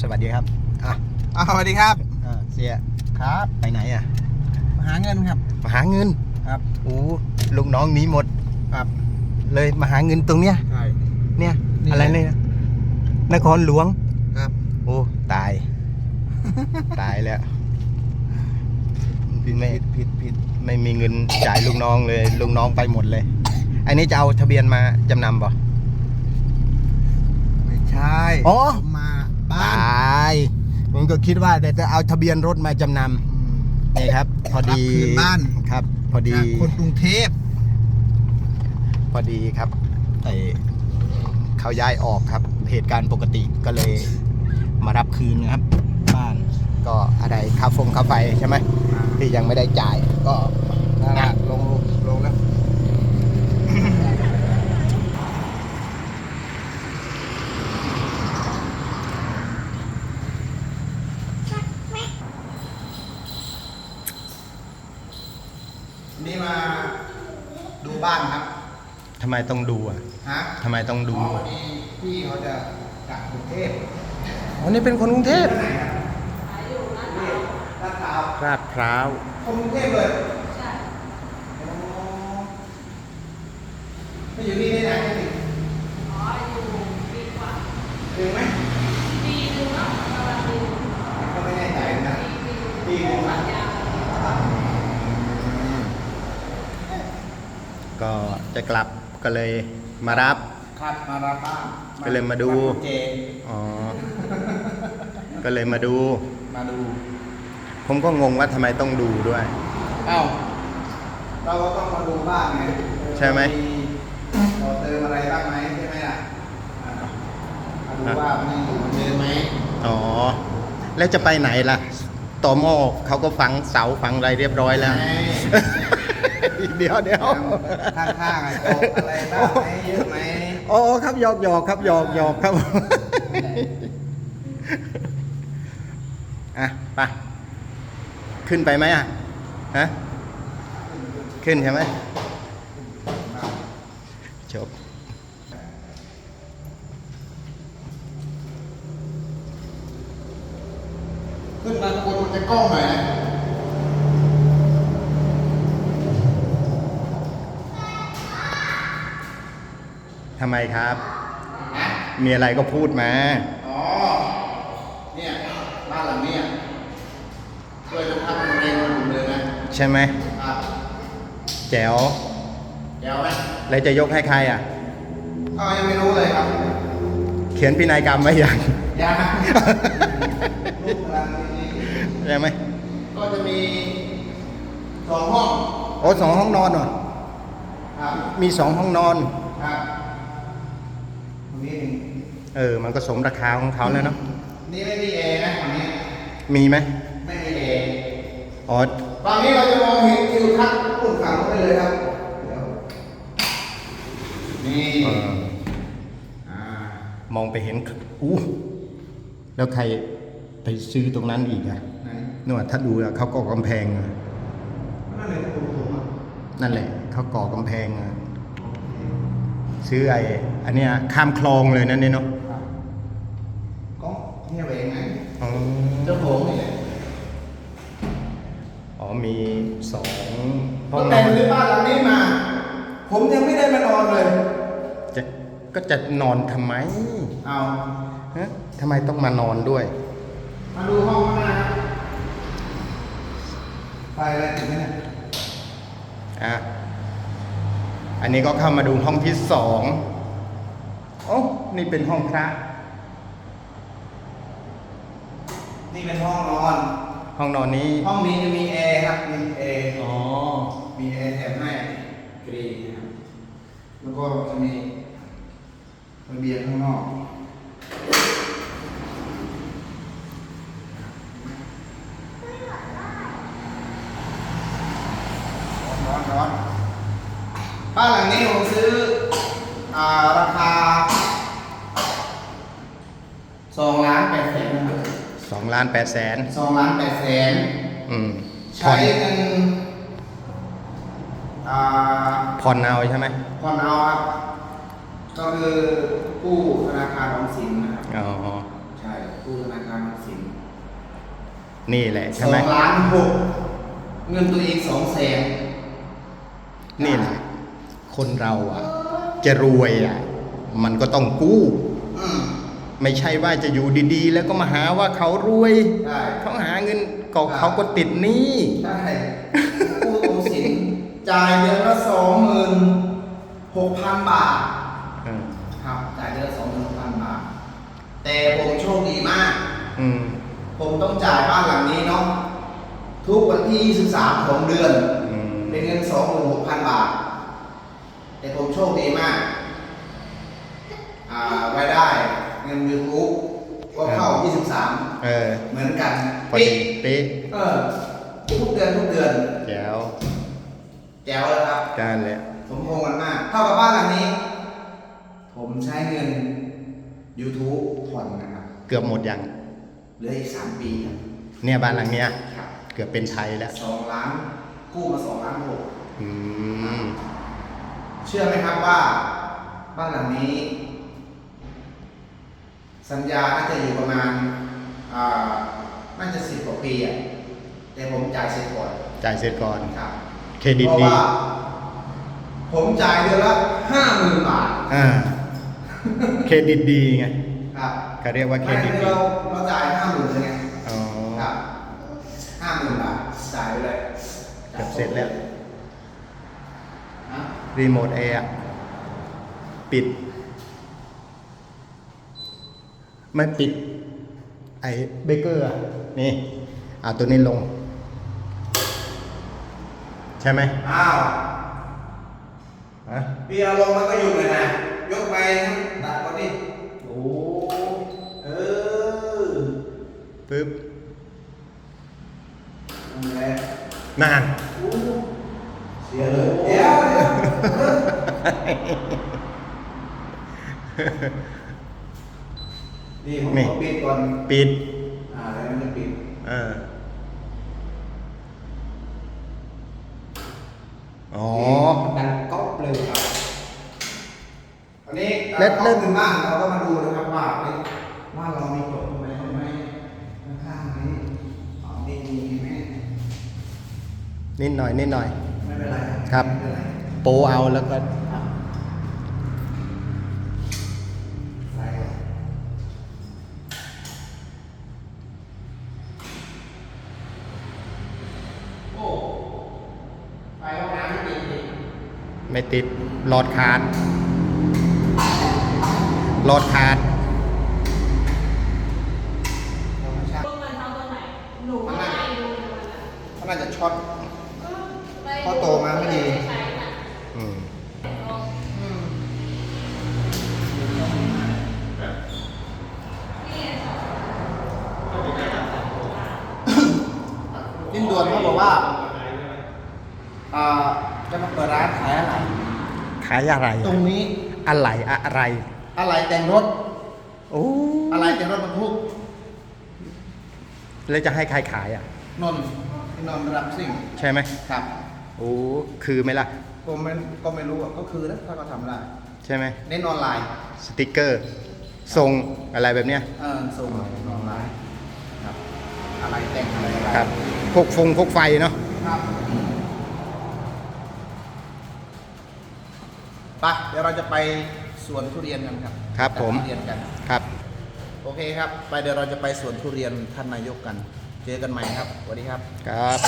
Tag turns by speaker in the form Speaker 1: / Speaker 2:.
Speaker 1: สวัสดีครับอะ
Speaker 2: อ่าสวัสดีครับ
Speaker 1: อ่าเสีย
Speaker 2: ครับ
Speaker 1: ไปไหนอะ
Speaker 2: มาหาเงินครับ
Speaker 1: มาหาเงิน
Speaker 2: ครับ
Speaker 1: โอ้ลูกน้องหนีหมด
Speaker 2: ครับ
Speaker 1: เลยมาหาเงินตรงเนี้ย
Speaker 2: ใช่
Speaker 1: เนี่ย
Speaker 2: นี่
Speaker 1: อะไรเนี่ย นครหลวง
Speaker 2: ครับ
Speaker 1: โอ้ ตาย ตายแล้ว
Speaker 2: ผิด
Speaker 1: ไม่
Speaker 2: ผิดผิดผิด
Speaker 1: ไม่มีเงินจ่ายลูกน้องเลย ลูกน้องไปหมดเลย อันนี้จะเอาทะเบียนมาจำนำป่ะ
Speaker 2: ไม่ใช่
Speaker 1: อ๋อ
Speaker 2: ผมมาบ้า
Speaker 1: ตาน ยผม ก็คิดว่าแต่จะเอาทะเบียนรถมาจำน
Speaker 2: อืมำ
Speaker 1: นี่ครับ พอดี
Speaker 2: รับคืนบ้าน
Speaker 1: ครับ พอดี
Speaker 2: จากคนกรุงเทพ
Speaker 1: พอดีครับไอเขาย้ายออกครับ เหตุการณ์ปกติก็เลยมารับคืนนะครับ บ้านก็อะไรค่าฟงค่าไฟใช่ไหมที่ยังไม่ได้จ่ายก็
Speaker 2: นั่นแหละลงลงแล้ว นี่มาดูบ้านครับ
Speaker 1: ทำไมต้องดูอะ
Speaker 2: ฮะ
Speaker 1: ทำไมต้องดู
Speaker 2: อ๋อพอดีพี่เขาจะกลับกรุงเทพ
Speaker 1: อ๋อนี่เป็นคนกรุงเทพ
Speaker 2: ไหนครับนี่ลาดพร้าว
Speaker 1: ลาดพร้าว
Speaker 2: คนกรุงเทพเลยใช่ไม่อยู่นี่ได้นานแค่ไหนอ๋อ อยู่ปีกว่าถึงไหมปีนึงเนาะประมาณปีก็ไม่แน่ใจนะปีนึงนะ
Speaker 1: ก็จะกลับก็เลยมารับ
Speaker 2: ครับมารับบ้าน
Speaker 1: ก็เลยมาดู
Speaker 2: เจ
Speaker 1: อ๋อ ก็เลยมาดู
Speaker 2: มาดู
Speaker 1: ผมก็งงว่าทำไมต้องดูด้วย
Speaker 2: เอ้า เราก็ต้องมาดูบ้านไง
Speaker 1: ใช่ไหม
Speaker 2: เราเติมอะไรบ้างไหมใช่ไหมล่ะอ่ามาดูว่ามันยังอยู่เหมือนเดิมไหม
Speaker 1: อ๋อ แล้วจะไปไหนล่ะต่อหม้อเขาก็ฝังเสาฝังอะไรเรียบร้อยแล้ว
Speaker 2: ไหน
Speaker 1: เดี๋ยวเดี๋ยว
Speaker 2: ข้างๆอะตกอะไรบ้างไหมเยอะไหม
Speaker 1: อ๋อครับหยอกหยอกครับหยอกหยอกครับอะไปขึ้นไปไหมอะฮะขึ้นใช่ไหมจบ
Speaker 2: ขึ้นมาข้างบนมันจะกล้องหน่อยนะำ
Speaker 1: ไมครับ
Speaker 2: นะ
Speaker 1: มีอะไรก็พูดมา
Speaker 2: อ๋อ เนี่ยบ้านหลังเนี้ยช่วยทุกท่านเรียนมาดูเลยนะ
Speaker 1: ใช่ไหม
Speaker 2: ครับ
Speaker 1: แจ๋ว
Speaker 2: เดี๋ยวไหม
Speaker 1: แล้วจะยกให้ใครอะ
Speaker 2: ก็ยังไม่รู้เลยครับ
Speaker 1: เขียนพินัยกรรมไว้ยัง
Speaker 2: ยังลูกหลังนี้
Speaker 1: ใช่ไหม
Speaker 2: ก็จะมีสองห้อง
Speaker 1: โอ้สองห้องนอนเหรอ
Speaker 2: ครับ
Speaker 1: มีสองห้องนอน
Speaker 2: ครับตรง นี้หนึ่ง
Speaker 1: เออ มันก็สมราคาของเขาแล้วเนาะ
Speaker 2: นี่ไม่มีแอร์นะฝั่งนี้
Speaker 1: มีไหม
Speaker 2: ไม่มีแอร์
Speaker 1: อ๋อ
Speaker 2: ฝั่งนี้เราจะมองเห็นทิวทัศน์ปุ่นฝั่งนู้นได้เลยครับเดี๋ยวนี่
Speaker 1: เออ
Speaker 2: อ่าม
Speaker 1: องไปเห็น อู้ แล้วใครไปซื้อตรงนั้นอีกอะ
Speaker 2: ไหน
Speaker 1: นู่นถ้าดูอะเขาก่อกำแพงอะ
Speaker 2: นั่นเลยผมผมอะ
Speaker 1: นั่นแหละเขาก่อกำแพงอะ ซื้อไอ้อันเนี้ยข้ามคลองเลยนั่นเนี่ยเนาะ
Speaker 2: ครับก็เนี่ยเวงไง
Speaker 1: อ๋อ
Speaker 2: เจ้าของนี่แหละ
Speaker 1: อ๋อมีสองห้
Speaker 2: ก็
Speaker 1: องน
Speaker 2: แต่
Speaker 1: องน
Speaker 2: ซื้อบ้านหลังนี้มา ผมยังไม่ได้มานอนเลย
Speaker 1: จะก็จะนอนทำไม
Speaker 2: เอา
Speaker 1: ฮะทำไมต้องมานอนด้วย
Speaker 2: มาดูห้องข้างหน้าครับไฟอะไรติดไหมเนี่ย
Speaker 1: อะ อันนี้ก็เข้ามาดูห้องที่สองโอ้นี่เป็นห้องพระ
Speaker 2: นี่เป็นห้องนอน
Speaker 1: ห้องนอนนี้
Speaker 2: ห้องนี้จะมีแอร์ครับ มีแอร์
Speaker 1: อ๋อ
Speaker 2: มีแอร์แถมให้กรีนะครับ แล้วก็จะมีระเบียงข้างนอก ร้อนร้อนบ้านหลังนี้ผมซื้อ อ่า ราคาสองล้านแปดแสนนะครับ
Speaker 1: สอง ล้านแปดแสน
Speaker 2: สองล้านแปดแสน
Speaker 1: อืม
Speaker 2: ใช้เงินอ่า
Speaker 1: ผ่อนเอาใช่ไหม
Speaker 2: ผ่อนเอาครับ ก็คือกู้ธนาคารออมสินนะครับ
Speaker 1: อ๋อ
Speaker 2: ใช่กู้ตู้ธนาคารออมสิน
Speaker 1: นี่แหละ
Speaker 2: ส
Speaker 1: ใช่
Speaker 2: อ
Speaker 1: ไหม
Speaker 2: งล้านหกเงินตัวเองสองแสน
Speaker 1: นี่แหละคนเราอะ จะรวยอะ มันก็ต้องกู้
Speaker 2: อืม
Speaker 1: ไม่ใช่ว่าจะอยู่ดีๆ แล้วก็มาหาว่าเขารวย
Speaker 2: ใช่
Speaker 1: เขาหาเงินก็
Speaker 2: ครับ
Speaker 1: เขาก็ติดหนี้
Speaker 2: ใช่กู้ออมสินจ่ายเดือนละสองหมื่นหกพันบาท
Speaker 1: อืม
Speaker 2: ครับจ่ายเดือนละสองหมื่นหกพันบาท แต่ผมโชคดีมาก
Speaker 1: อืม
Speaker 2: ผมต้องจ่ายบ้านหลังนี้เนาะทุกวันที่ 23 ของเดือน
Speaker 1: อืม
Speaker 2: เป็นเงิน 26,000 บาท แต่ผมโชคดีมากอ่ารายได้เงิน YouTube ก็เข้า 23
Speaker 1: เออ
Speaker 2: เหมือนกัน
Speaker 1: พอดีเป๊ะ
Speaker 2: เออทุกเดือนทุกเดือน
Speaker 1: แจ๋ว
Speaker 2: แจ๋วเลยครับ
Speaker 1: การเลย
Speaker 2: สมพงษ์กันมากเท่ากับบ้านหลังนี้ ผมใช้เงิน YouTube ผ่อนนะครับ
Speaker 1: เกือบหมดยัง
Speaker 2: เหลืออีก3ปีครับ
Speaker 1: เนี่ยบ้านหลังเนี้ย
Speaker 2: ครับ
Speaker 1: เกือบเป็นไทยแล้ว
Speaker 2: สองล้านกู้มาสองล้านหก
Speaker 1: อืม
Speaker 2: เชื่อไหมครับว่า บ้านหลังนี้ สัญญาน่าจะอยู่ประมาณอ่า น่าจะสิบกว่าปีอะแต่ผมจ่ายเสร็จก่อน
Speaker 1: จ่ายเสร็จก่อน
Speaker 2: ครับ
Speaker 1: เครดิต
Speaker 2: เพราะ
Speaker 1: ดี
Speaker 2: ว่า ผมจ่ายเดือนละห้าหมื่นบาท
Speaker 1: อ่าเครดิตดีไง
Speaker 2: ครับ
Speaker 1: เขาเรียกว่าเครดิต
Speaker 2: ไม่
Speaker 1: ดี
Speaker 2: เราเราจ่ายห้าหมื่นเลยไง
Speaker 1: อ๋อ
Speaker 2: ครับห้าหมื่นบาทจ่ายไปเลย
Speaker 1: เกือบเสร็จแล้ว
Speaker 2: นะ
Speaker 1: รีโมทแอร์ปิด ไม่ปิด ไอ้เบเกอร์อะนี่เอาตัวนี้ลง ใช่ไหม
Speaker 2: อ้าว
Speaker 1: ฮะ
Speaker 2: เบียร์ลงมันก็อยู่เลยนะ ยกไปตัดก่อนดิโอ้เออ
Speaker 1: ปึ๊บ
Speaker 2: นั่นแหละ
Speaker 1: นาน
Speaker 2: โอ้เสียเลยเดี๋ยวเดี๋ยวเออ นี่ผม
Speaker 1: นี่
Speaker 2: ขอปิดก่อน
Speaker 1: ปิด
Speaker 2: อ่าแล้วมันจะปิด
Speaker 1: เออ อ๋อ
Speaker 2: มันดังก๊อบเลยครับอันนี้
Speaker 1: เล็ด
Speaker 2: กล้
Speaker 1: เล็
Speaker 2: อง
Speaker 1: ด
Speaker 2: หนึ่งบ้านเราก็มาดูนะครับว่าเอ้ยว่าเรามีกฎตรงไหนไหมข้างๆนี้อ๋อมีมีไหม
Speaker 1: นิดหน่อยนิดหน่อย
Speaker 2: ไม่เป็นไร
Speaker 1: ครับ
Speaker 2: ไม่เป็นไร
Speaker 1: โปเอาแล้วก็
Speaker 2: ไม่ติด
Speaker 1: หลอดขาดหลอดขาด
Speaker 2: ธรรมชาติ
Speaker 3: พวกมันทำตรงไหนหนูก็ไม่ได้ดูในวันนั้น
Speaker 2: เขาจะช็อตพอโตมาไม่ดี
Speaker 3: ใช้น่ะ
Speaker 1: อืม
Speaker 2: ยิ่งด่วนเขาบอกว่า อ่า จะมาเปิดร้านขายอะไร
Speaker 1: ขายอะไร
Speaker 2: ตรงนี้
Speaker 1: อะไรอะไร
Speaker 2: อะไรแต่งรถ
Speaker 1: โอ้
Speaker 2: อะไรแต่งรถบรรทุก
Speaker 1: แล้วจะให้ใครขายอะ
Speaker 2: นนท์พี่นนท์รับสิ่ง
Speaker 1: ใช่ไหม
Speaker 2: ครับ
Speaker 1: โอ้คือไหมล่ะ
Speaker 2: ก็ไม่ก็ไม่รู้อะก็คือนะถ้าเขาทำได้
Speaker 1: ใช่ไหม
Speaker 2: เน้นออนไลน์
Speaker 1: สติกเกอร์ทรงอะไรแบบเนี้ย
Speaker 2: เออส่งออนไลน์ครับ อะไรแต่งอะไรอะไร
Speaker 1: ครับ พวกฟงพวกไฟเนาะ
Speaker 2: ครับ ดี๋ยวเราจะไปสวนทุเรียนกันครับ
Speaker 1: ครับผม
Speaker 2: ตัดทุเรียนกัน
Speaker 1: ครับ
Speaker 2: โอเคครับ ไปเดี๋ยวเราจะไปสวนทุเรียนท่านนายกกัน เจอกันใหม่ครับสวัสดีครับ
Speaker 1: ครับ